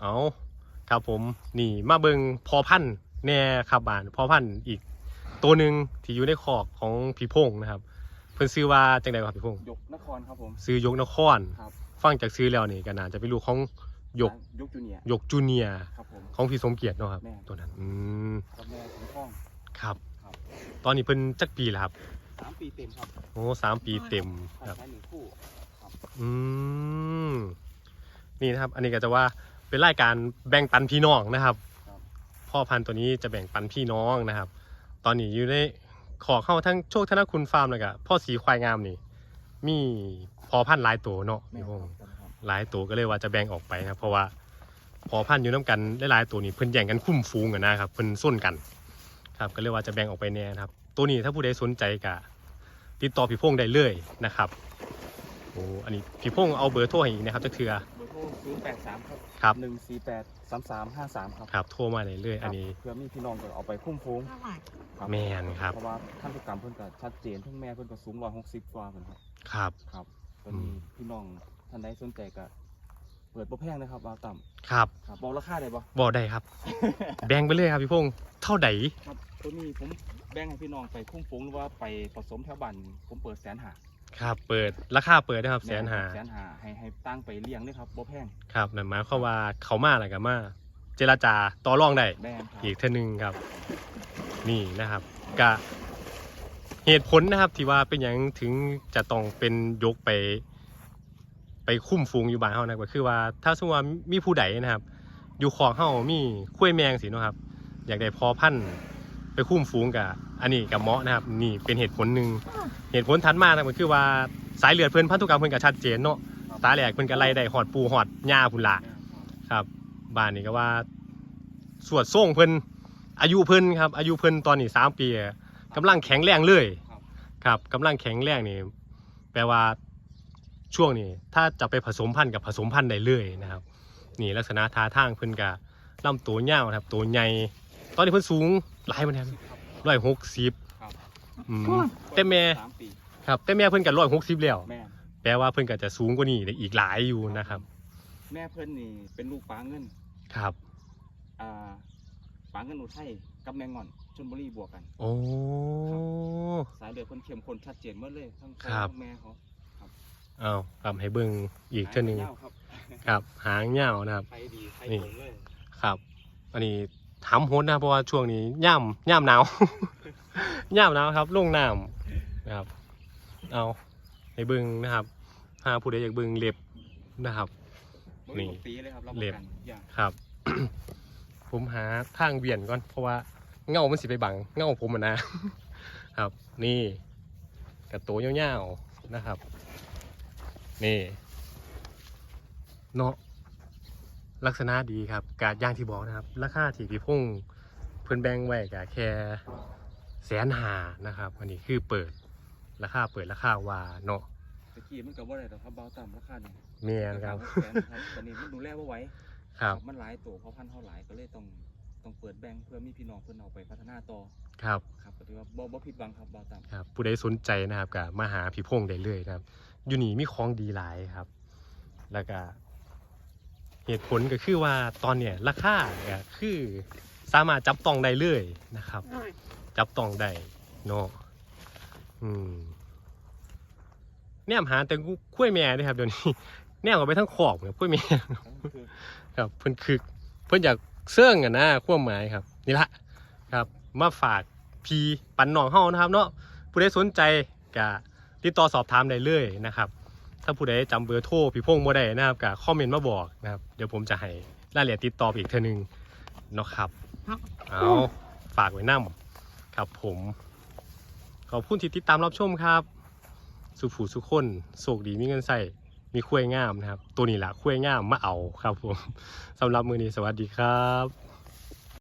เอาครับผมนี่มาเบิงพอพันธุ์แน่ครับบานพอพันธุ์อีกตัวหนึ่งที่อยู่ในขอกของพี่พงษ์นะครับ เพิ่นซื้อว่าจังไดครับพี่พงษ์ยกนครครับผม ซื้อยกนครครับฟังจากซื้อแล้วนี่ก็น่าจะเป็นลูกของยกยกจูเนียร์ยกจูเนียร์ครับผมของพี่สมเกียรติเนาะครับแม่ตัวนั้นอืมกับแม่ของท้องครับครับ ตอนนี้เพิ่นจักปีแล้วครับสามปีเต็มครับโอ้สามปีเต็มถ้าครับใช้หนึ่งคู่อืมนี่นะครับ อันนี้ก็จะว่า เป็นรายการแบ่งปันพี่น้องนะครับ พ่อพันธุ์ตัวนี้จะแบ่งปันพี่น้องนะครับ ตอนนี้อยู่ในขอเข้าทั้งโชคธนคุณฟาร์มเลยกับพ่อสีควายงามนี่ มีพอพันธุ์หลายตัวเนาะแม่พี่คพรับงษ์ครับหลายตัวก็เลยว่าจะแบ่งออกไปนะครับเพราะว่าพอพันธุ์อยู่น้ากันหลายๆตัวนี่เพิ่นแย่งกันคุ้มฟูงกันนะครับเพิ่นส้นกันครับก็เลยว่าจะแบ่งออกไปแน่นะครับ ตัวนี้ถ้าผู้ใดสนใจก็ติดต่อพี่พงษ์ได้เลยนะครับโอ้อันนี้พี่พงษ์เอาเบอร์โทรให้อีกนะครับจะเถือเบอร์โทร ศูนย์แปดสามครับครับ หนึ่งสี่แปดสามสามห้าสามครับครับโทรมาเลยเลยๆอันนี้ เพื่อมีพี่น้องก็เอาไปคุ้มฟูงครับแม่นครับ เพราะว่าท่านผู้กรรมเพิ่นก็ชัดเจนทั้งแม่เพิ่นก็สูงร้อยหกสิบกว่าเพิ่นครับครับ ครับตอนอืนี้มพี่น้องท่านใดสนใจก็เปิดบ่แพงนะครับวาวต่ำครับครับบอกราคาได้บ่บอกได้ครับ แบ่งไปเลยครับพี่พงษ์เท่าใดครับตัวนี้ผมแบ่งให้พี่น้องไปคุ้มฟูงหรือว่าไปผสมแถวบ้านผมเปิดแสนหา ครับเปิดราคาเปิดนะครับแสนหาแสนหาให้ให้ตั้งไปเลี้ยงด้วยครับบ่แพงครับนั่นหมายความว่าเขามาอะไรกันมาเจรจาต่อรองได้แม่นครับอีกเท่านึงครับ นี่นะครับกะเหตุผลนะครับที่ว่าเป็นอย่างถึงจะต้องเป็นยกไป ไปคุ้มฟูงอยู่บ้านเฮานะก็คือว่าถ้าสมมติว่ามีผู้ใดนะครับ อยู่ของเฮามีคุ้ยแมงสิเนาะครับ อยากได้พอพันธุ์ ไปคุ้มฟูงกับอันนี้กับเหมาะนะครับ นี่เป็นเหตุผลหนึ่งเหตุผลถัดมานะก็คือว่าสายเลือดเพิ่นพันธุกรรมเพิ่นก็ชัดเจนเนาะตาแหลกเพิ่นก็ไล่ได้หอดปูหอดหญ้าพุ่นละแม่นครับครับบ้านนี้ก็ว่าสวดส่งเพิ่นอายุเพิ่นครับ อายุเพิ่นตอนนี้สามปีอะกำลังแข็งแรงเลยครับครับกำลังแข็งแรงนี่แปลว่าช่วงนี้ถ้าจะไปผสมพันธุ์กับผสมพันธุ์ได้เลยนะครับ นี่ลักษณะท่าทางเพิ่นกะลำตัวยาวนะครับตัวใหญ่ตอนนี้เพิ่นสูง หลายปานใดร้อยหกสิบครับอืมแต่แม่สามปีครับ แต่แม่เพิ่นก็ร้อยหกสิบแล้วแม่นแปลว่าเพิ่นก็จะสูงกว่านี้ได้อีกหลายอยู่นะครับ แม่เพิ่นนี่เป็นลูกปลาเงินครับอ่าปลาเงินอุทัยกับแมงง่อนชลบุรีบวกกัน โอ้ สายเลือดเพิ่นเข้มข้นชัดเจนหมดเลยทั้งพ่อครับ ทั้งแม่เขาเอากลับให้เบิ่งอีกเท่านึงหายไปยาวครับครับ หางยาวนะครับไทยดีไทยนี่ผงเลย ครับ อันนี้ ทำโหดนะครับเพราะว่าช่วงนี้ย่ำย่ำหนาว ย่ำหนาวครับลงน้ำนะครับ เอาให้เบิ่งนะครับหาผู้ใดอยากเบิ่งเล็บนะครับบ่นี่มีปีเลยครับรับปเล็ระบกันอย่างครับ ผมหาทางเวียนก่อน เพราะว่าเงามันสิไปบังเงาผมอะนะ ครับ นี่กระโตวยาวๆนะครับ นี่ เนาะ ลักษณะดีครับกาดย่างที่บอกนะครับ ราคาที่พี่พงษ์เพิ่นแบ่งไว้กะแค่แสนหานะครับอันนี้คือเปิดราคาเปิดราคาว่าเนาะตะกี้มันก็บ่ได้ดอกครับเบาต่ำราคานี่เมียนครับาคาแสนครับตอนนี้มันดูแลบ่ไหวครับมันหลายตัวเพราะพันธุ์เท่าหลายก็เลยต้องต้องเปิดแบงค์เพื่อมีพี่น้องเพื่อนเอาไปพัฒนาต่อครับครับก็ถือว่าบ่บ่ผิดหวังครับเบาต่ำครับผู้ใดสนใจนะครับก็มาหาพี่พงษ์ได้เลยนะครับ อยู่นี่มีของดีหลายครับ แล้วก็ เหตุผลก็คือว่าตอนเนี้ยราคาก็คือสามารถจับต้องได้เลยนะครับ จับต้องได้เนาะอืมแนมหาแต่กล้วยแม่ด้วยครับเดี๋ยวนี้แนมออกไปทั้งขอบครับกล้วยแม่คือครับเพิ่นคึกเพิ่นอยากเสื่องกันนะความหมายครับ นี่ละครับ มาฝากพีปันหนองเฮานะครับ เนาะผู้ใดสนใจก็ติดต่อสอบถามได้เลยนะครับ ถ้าผู้ใดจำเบอร์โทรพี่พงษ์บ่ได้นะครับก็คอมเมนต์มาบอกนะครับ เดี๋ยวผมจะให้รายละเอียดติดต่อไปอีกเท่านึงเนาะครับครับเอาฝากไว้นํครับผม ขอบคุณที่ติดตามรับชมครับ สุขผูสุขคนโศกดีมีเงินใส่มีคุ้วยงามนะครับ ตัวนี้แหละคุ้วยงามมาเอาครับผมสำหรับมือนี้สวัสดีครับ